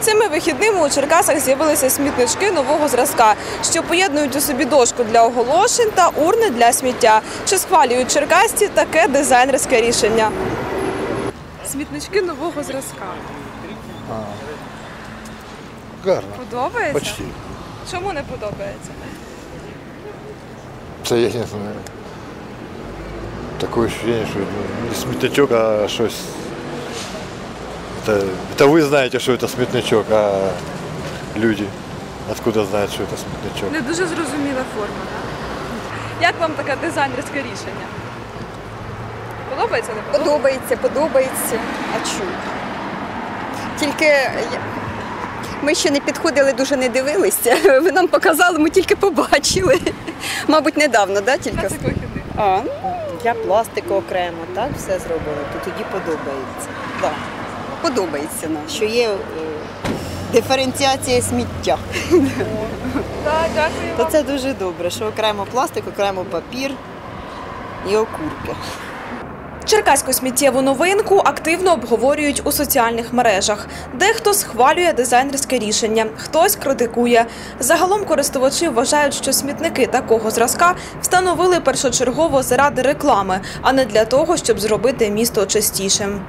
Цими вихідними у Черкасах з'явилися смітнички нового зразка, що поєднують у собі дошку для оголошень та урни для сміття. Чи схвалюють черкасці таке дизайнерське рішення? Смітнички нового зразка. Гарно, Подобається? почти. Чому не подобається? Це я не знаю. Таке ощущение, що не смітничок, а щось. Это, это вы знаете, что это смітничок, а люди откуда знають, що це смітничок. Не дуже зрозуміла форма. так? Як вам таке дизайнерське рішення? Подобається, не подобається? Подобається, подобається. А чому? Тільки я- ми ще не підходили, дуже не дивилися. Ви нам показали, ми тільки побачили. Мабуть, недавно, да, тільки? Цих вихідних. А, ну, Для пластику окремо, так все зробили, то тоді подобається. да. Подобається нам. Що є е, диференціація сміття. Так, То це дуже добре, що окремо пластик, окремо папір і окурки. Черкаську сміттєву новинку активно обговорюють у соціальних мережах. Дехто схвалює дизайнерське рішення, хтось критикує. Загалом користувачі вважають, що смітники такого зразка встановили першочергово заради реклами, а не для того, щоб зробити місто чистішим.